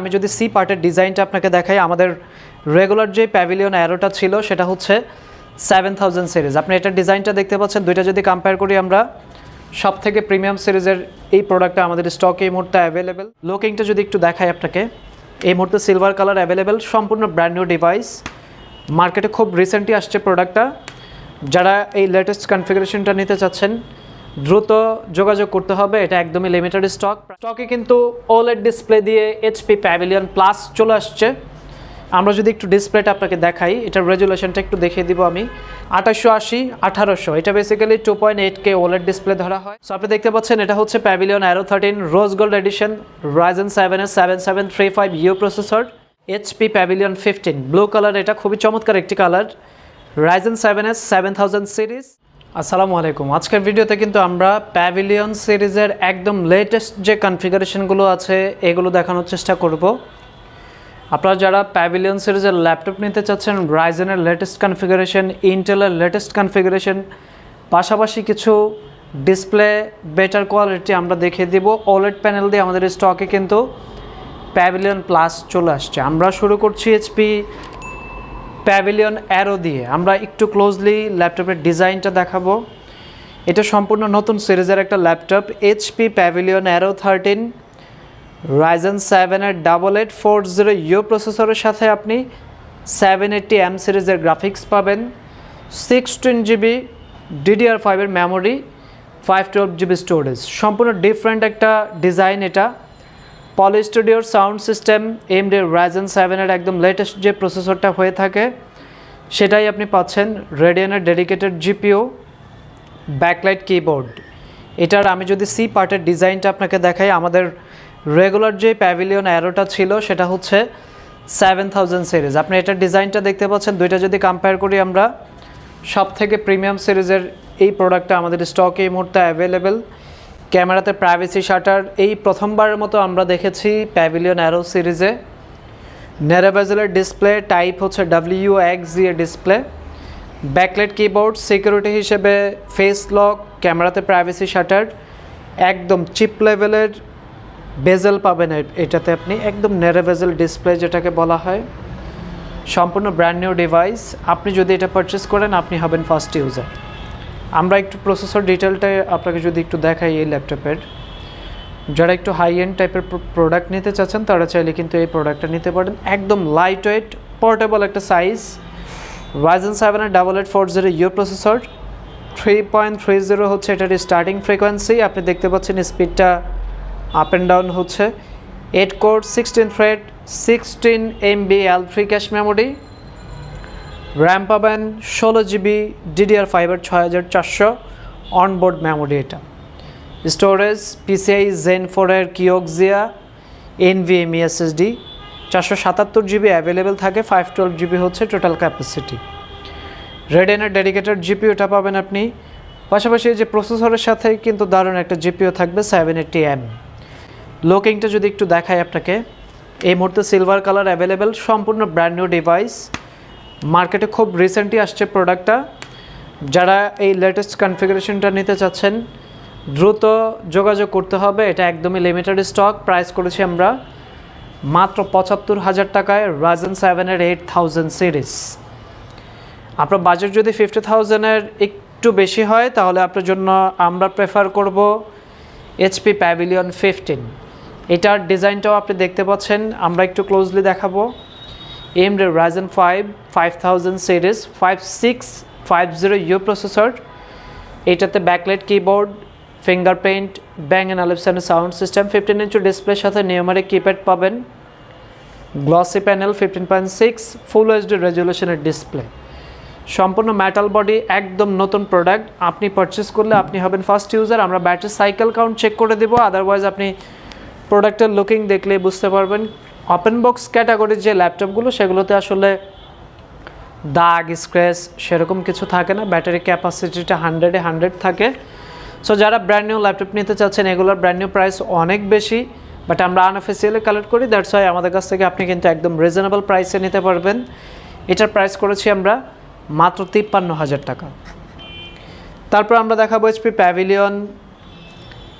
আমি যদি সি পার্টের ডিজাইনটা আপনাকে দেখাই, আমাদের রেগুলার যে প্যাভিলিয়ন অ্যারোটা ছিল, সেটা হচ্ছে সেভেন থাউজেন্ড সিরিজ আপনি এটার ডিজাইনটা দেখতে পাচ্ছেন। দুইটা যদি কম্পেয়ার করি আমরা সব থেকে প্রিমিয়াম সিরিজের এই প্রোডাক্টটা আমাদের স্টকে এই মুহূর্তে অ্যাভেলেবেল লোকিংটা যদি একটু দেখাই আপনাকে, এই মুহূর্তে সিলভার কালার অ্যাভেলেবেল সম্পূর্ণ ব্র্যান্ড নিউ ডিভাইস মার্কেটে খুব রিসেন্টলি আসছে প্রোডাক্টটা যারা এই লেটেস্ট কনফিগারেশনটা নিতে চাচ্ছেন দ্রুত যোগাযোগ করতে হবে, এটা একদমই লিমিটেড স্টক স্টকে কিন্তু ওলেড ডিসপ্লে দিয়ে এইচপি প্যাভিলিয়ন প্লাস চলে আসছে। আমরা যদি একটু ডিসপ্লেটা আপনাকে দেখাই, এটার রেজুলেশনটা একটু দেখিয়ে দিব আমি। আঠাশশো আশি, আঠারোশো। এটা basically two point eight K OLED display ধরা হয়। সো আপনি দেখতে পাচ্ছেন, এটা হচ্ছে Pavilion Aero thirteen rose gold edition Ryzen seven S seven seven three five U processor HP Pavilion fifteen blue colour এটা খুবই চমৎকার একটি colour Ryzen seven S seven thousand series আসসালামু আলাইকুম। আজকের ভিডিওতে কিন্তু আমরা প্যাভিলিয়ন সিরিজের একদম লেটেস্ট যে কনফিগারেশনগুলো আছে, এগুলো দেখানোর চেষ্টা করব। আপনারা যারা প্যাভিলিয়ন সিরিজের ল্যাপটপ নিতে চাচ্ছেন রাইজেনের লেটেস্ট কনফিগারেশন ইন্টেলের লেটেস্ট কনফিগারেশন পাশাপাশি কিছু ডিসপ্লে বেটার কোয়ালিটি আমরা দেখিয়ে দিব। ওলেড প্যানেল দিয়ে আমাদের স্টকে কিন্তু প্যাভিলিয়ন প্লাস চলে আসছে। আমরা শুরু করছি এইচপি প্যাভিলিয়ন অ্যারো দিয়ে। আমরা একটু ক্লোজলি ল্যাপটপের ডিজাইনটা দেখাবো। এটা সম্পূর্ণ নতুন সিরিজের একটা laptop HP Pavilion Aero thirteen Ryzen সেভেনের double eight four zero U প্রসেসরের সাথে আপনি সেভেন এইটটি এম সিরিজের গ্রাফিক্স পাবেন। সিক্সটিন জিবি ডিডিআর ফাইভের memory five twelve GB storage সম্পূর্ণ ডিফারেন্ট একটা ডিজাইন এটা। পলি স্টুডিওর সাউন্ড সিস্টেম এমডি রাইজেন সেভেনের একদম লেটেস্ট যে প্রসেসরটা হয়ে থাকে, সেটাই আপনি পাচ্ছেন রেডিয়ানের ডেডিকেটেড জিপিও ব্যাকলাইট কিবোর্ড এটার আমি যদি সি পার্টের ডিজাইনটা আপনাকে দেখাই, আমাদের রেগুলার যে প্যাভিলিয়ন অ্যারোটা ছিল, সেটা হচ্ছে সেভেন থাউজেন্ড সিরিজ আপনি এটার ডিজাইনটা দেখতে পাচ্ছেন, দুইটা যদি কম্পেয়ার করি আমরা সব থেকে প্রিমিয়াম সিরিজের এই প্রোডাক্টটা আমাদের স্টকে এই মুহূর্তে অ্যাভেলেবেল ক্যামেরাতে প্রাইভেসি শাটার এই প্রথমবারের মতো আমরা দেখেছি প্যাভিলিয়ন অ্যারো সিরিজে নেরাভেজেলের ডিসপ্লে টাইপ হচ্ছে ডাব্লিউ এক্সের ডিসপ্লে ব্যাকলেট কিবোর্ড সিকিউরিটি হিসেবে ফেস লক ক্যামেরাতে প্রাইভেসি শাটার একদম চিপ লেভেলের বেজেল পাবেন এটাতে আপনি, একদম নেরাভেজেল ডিসপ্লে যেটাকে বলা হয়। সম্পূর্ণ ব্র্যান্ড নিউ ডিভাইস আপনি যদি এটা পারচেস করেন, আপনি হবেন ফার্স্ট ইউজার আমরা একটু প্রসেসর ডিটেলটা আপনাকে যদি একটু দেখাই এই ল্যাপটপের যারা একটু হাই এন্ড টাইপের প্রোডাক্ট নিতে চাচ্ছেন, তারা চাইলে কিন্তু এই প্রোডাক্টটা নিতে পারেন। একদম লাইট ওয়েট পোর্টেবল একটা সাইজ রাইজেন সেভেনের double eight four zero U processor three point three zero হচ্ছে এটার স্টার্টিং ফ্রিকোয়েন্সি আপনি দেখতে পাচ্ছেন স্পিডটা আপ অ্যান্ড ডাউন হচ্ছে। Eight core sixteen thread sixteen MB L three cache memory RAM পাবেন ষোলো জিবি ডিডিআর ফাইবার ছয় হাজার চারশো অনবোর্ড মেমোরি এটা স্টোরেজ পিসিআই জেন ফোরের কিওক্সিয়া এনভিএমই এসএসডি চারশো সাতাত্তর জিবি অ্যাভেলেবেল থাকে ফাইভ টুয়েলভ জিবি হচ্ছে টোটাল ক্যাপাসিটি রেডেনের ডেডিকেটেড জিপি ওটা পাবেন আপনি। পাশাপাশি যে প্রসেসরের সাথে কিন্তু দারুণ একটা জিপিও থাকবে সেভেন এইটটি এম লোকিংটা যদি একটু দেখাই আপনাকে, এই মুহূর্তে সিলভার কালার অ্যাভেলেবেল সম্পূর্ণ ব্র্যান্ড নিউ ডিভাইস মার্কেটে খুব রিসেন্টলি আসছে প্রোডাক্টটা যারা এই লেটেস্ট কনফিগারেশনটা নিতে চাচ্ছেন, দ্রুত যোগাযোগ করতে হবে। এটা একদমই লিমিটেড স্টক প্রাইস করেছি আমরা মাত্র পঁচাত্তর হাজার টাকায় রাজেন সেভেনের এইট থাউজেন্ড সিরিজ আপনার বাজেট যদি ফিফটি থাউজেন্ডের একটু বেশি হয়, তাহলে আপনার জন্য আমরা প্রেফার করব এইচপি প্যাভিলিয়ন ফিফটিন এটার ডিজাইনটাও আপনি দেখতে পাচ্ছেন। আমরা একটু ক্লোজলি দেখাবো। Thousand series five six five zero U processor এটাতে backlight keyboard fingerprint bang and আলিপসানের sound system fifteen inch ডিসপ্লের সাথে নিয়মারে কিপ্যাড পাবেন glossy panel fifteen point six full HD রেজুলেশনের display সম্পূর্ণ মেটাল বডি একদম নতুন প্রোডাক্ট আপনি পারচেস করলে আপনি হবেন ফার্স্ট ইউজার আমরা ব্যাটারি সাইকেল কাউন্ট চেক করে দেবো। আদারওয়াইজ আপনি প্রোডাক্টের লুকিং দেখলে বুঝতে পারবেন ওপেন বক্স ক্যাটাগরির যে ল্যাপটপগুলো সেগুলোতে আসলে দাগ স্ক্র্যাচ সেরকম কিছু থাকে না। ব্যাটারি ক্যাপাসিটিটা হান্ড্রেডে হান্ড্রেড থাকে। সো যারা ব্র্যান্ড নিউ ল্যাপটপ নিতে চাচ্ছেন, এগুলোর ব্র্যান্ড নিউ প্রাইস অনেক বেশি বাট আমরা আনঅফিসিয়ালি কালেক্ট করি। দ্যাটস ওয়াই আমাদের কাছ থেকে আপনি কিন্তু একদম রিজনেবল প্রাইসে নিতে পারবেন। এটার প্রাইস করেছি আমরা মাত্র তিপ্পান্ন হাজার টাকা। তারপর আমরা দেখাবো এইচপি প্যাভিলিয়ন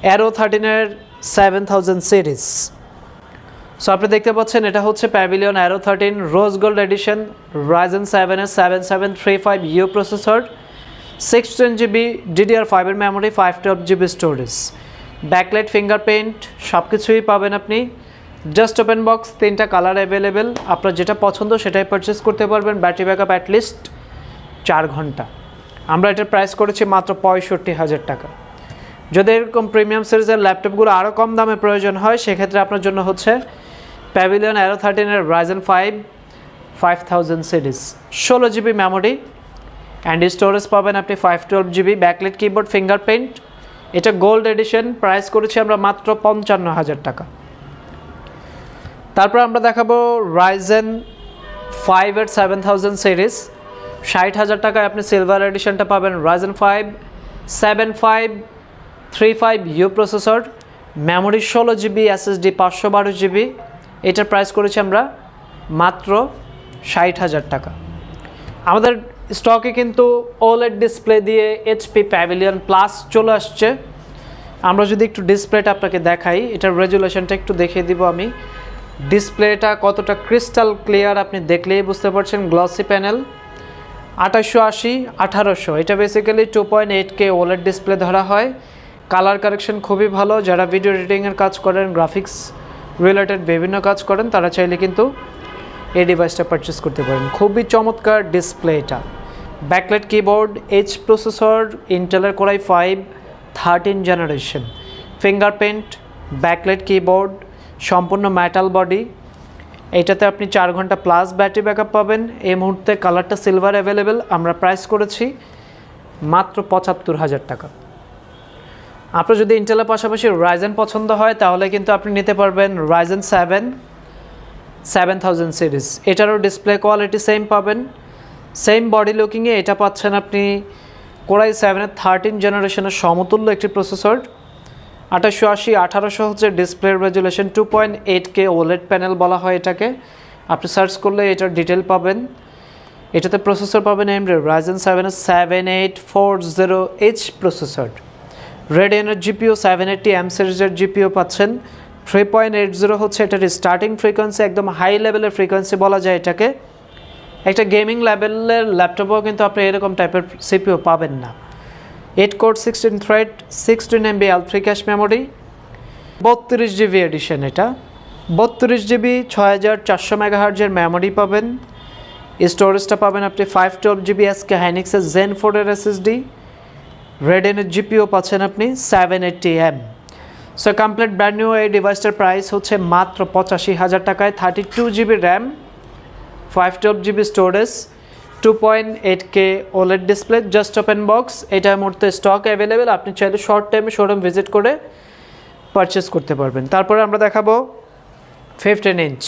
অ্যারো থার্টিনের সেভেন থাউজেন্ড সিরিজ সো আপনি দেখতে পাচ্ছেন, এটা হচ্ছে Pavilion Aero thirteen rose gold edition Ryzen seven S seven seven three five U processor sixteen GB DDR ফাইভের memory five twelve GB storage backlight fingerprint সব কিছুই পাবেন আপনি। জাস্ট ওপেন বক্স তিনটা কালার অ্যাভেলেবেল আপনার যেটা পছন্দ সেটাই পারচেস করতে পারবেন ব্যাটারি ব্যাক ব্যাকআপ অ্যাটলিস্ট চার ঘণ্টা। আমরা এটার প্রাইস করেছি মাত্র পঁয়ষট্টি হাজার টাকা। যদি এরকম প্রিমিয়াম সিরিজের ল্যাপটপগুলো আরও কম দামে প্রয়োজন হয়, সেক্ষেত্রে আপনার জন্য হচ্ছে Pavilion Aero থার্টিনের Ryzen five five thousand series ষোলো জিবি মেমোরি অ্যান্ড স্টোরেজ পাবেন আপনি five twelve GB backlit keyboard fingerprint এটা গোল্ড এডিশন প্রাইস করেছি আমরা মাত্র পঞ্চান্ন হাজার টাকা। তারপর আমরা দেখাবো রাইজেন ফাইভ এর সেভেন থাউজেন্ড সিরিজ ষাট হাজার টাকায় আপনি সিলভার এডিশনটা পাবেন Ryzen five seven five three five U processor memory ষোলো জিবি এসএসডি পাঁচশো বারো জিবি এটার প্রাইস করেছি আমরা মাত্র ষাট হাজার টাকা। আমাদের স্টকে কিন্তু ওলেড ডিসপ্লে দিয়ে এইচপি প্যাভিলিয়ন প্লাস চলে আসছে। আমরা যদি একটু ডিসপ্লেটা আপনাকে দেখাই, এটার রেজুলেশনটা একটু দেখিয়ে দিব আমি। ডিসপ্লেটা কতটা ক্রিস্টাল ক্লিয়ার আপনি দেখলেই বুঝতে পারছেন গ্লসি প্যানেল আঠাশশো আশি, আঠারোশো। এটা basically two point eight K OLED display ধরা হয়। কালার কারেকশন খুবই ভালো। যারা ভিডিও এডিটিংয়ের কাজ করেন গ্রাফিক্স রিলেটেড বিভিন্ন কাজ করেন, তারা চাইলে কিন্তু এই ডিভাইসটা পারচেস করতে পারেন। খুবই চমৎকার ডিসপ্লে এটা ব্যাকলেট কিবোর্ড এইচ প্রসেসর ইন্টেলের core i five thirteen generation fingerprint backlit keyboard সম্পূর্ণ মেটাল বডি এটাতে আপনি চার ঘণ্টা প্লাস ব্যাটারি ব্যাকআপ পাবেন। এই মুহূর্তে কালারটা সিলভার অ্যাভেলেবেল আমরা প্রাইস করেছি মাত্র পঁচাত্তর হাজার টাকা। আপনার যদি ইন্টেলের পাশাপাশি রাইজেন পছন্দ হয়, তাহলে কিন্তু আপনি নিতে পারবেন Ryzen seven seven thousand series এটারও ডিসপ্লে কোয়ালিটি সেম পাবেন। সেম বডি লুকিংয়ে এটা পাচ্ছেন আপনি কোরাই সেভেনের থার্টিন জেনারেশনের সমতুল্য একটি প্রসেসর আঠাশশো আশি, আঠারোশো হচ্ছে display resolution two point eight K OLED panel বলা হয় এটাকে। আপনি সার্চ করলে এটার ডিটেল পাবেন। এটাতে প্রসেসর পাবেন এমরে রাইজেন সেভেনের seven eight four zero H processor রেডিয়নের GPU seven eighty, M সিরিজের জিপিও পাচ্ছেন। থ্রি পয়েন্ট এইট জিরো হচ্ছে এটার স্টার্টিং ফ্রিকোয়েন্সি একদম হাই লেভেলের ফ্রিকোয়েন্সি বলা যায় এটাকে। একটা গেমিং লেভেলের ল্যাপটপেও কিন্তু আপনি এরকম টাইপের সিপিও পাবেন না। Eight core sixteen thread sixteen MB L three cache memory বত্রিশ জিবি এডিশন এটা। বত্রিশ জিবি ছয় হাজার চারশো মেগাহার্জের মেমোরি পাবেন। স্টোরেজটা পাবেন আপনি ফাইভ টুয়েলভ জিবি এসকে হাইনিক্সের জেন ফোরের এসএসডি রেডেনের জিপিও পাচ্ছেন আপনি seven eighty M so complete brand new এই ডিভাইসটার প্রাইস হচ্ছে মাত্র পঁচাশি হাজার টাকায়। Thirty two GB RAM five twelve GB storage two point eight K OLED display just open box এটার মধ্যে স্টক অ্যাভেলেবেল আপনি চাইলে শর্ট টাইমে শোরুম ভিজিট করে পারচেস করতে পারবেন। তারপরে আমরা দেখাবো fifteen inch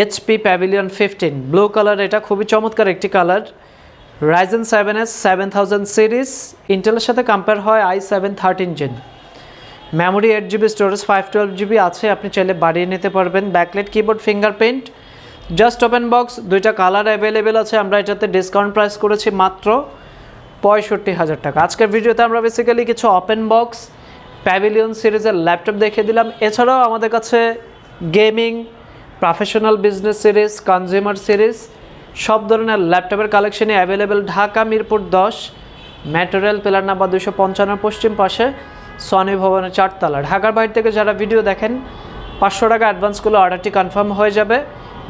HP Pavilion fifteen blue colour এটা খুবই চমৎকার একটি colour Ryzen seven S seven thousand series ইন্টেলের সাথে কম্পেয়ার হয় I seven thirteen gen memory eight GB storage five twelve GB আছে, আপনি চাইলে বাড়িয়ে নিতে পারবেন। Backlit keyboard fingerprint just open box দুইটা কালার অ্যাভেলেবেল আছে। আমরা এটাতে ডিসকাউন্ট প্রাইস করেছি মাত্র পঁয়ষট্টি হাজার টাকা। আজকের ভিডিওতে আমরা বেসিক্যালি কিছু ওপেন বক্স প্যাভিলিয়ন সিরিজের ল্যাপটপ দেখিয়ে দিলাম। এছাড়াও আমাদের কাছে gaming professional business series consumer series সব ধরনের ল্যাপটপের কালেকশনই অ্যাভেলেবেল ঢাকা, মিরপুর দশ ম্যাটেরিয়াল পেলার নাম্বার দুশো পঞ্চান্ন, পশ্চিম পাশে সনি ভবনের চারতলা। ঢাকার বাইরে থেকে যারা ভিডিও দেখেন, পাঁচশো টাকা অ্যাডভান্স করলে অর্ডারটি কনফার্ম হয়ে যাবে।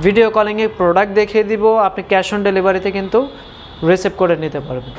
ভিডিও কলিংয়ে প্রোডাক্ট দেখিয়ে দিব, আপনি ক্যাশ অন ডেলিভারিতে কিন্তু রিসিভ করে নিতে পারবেন।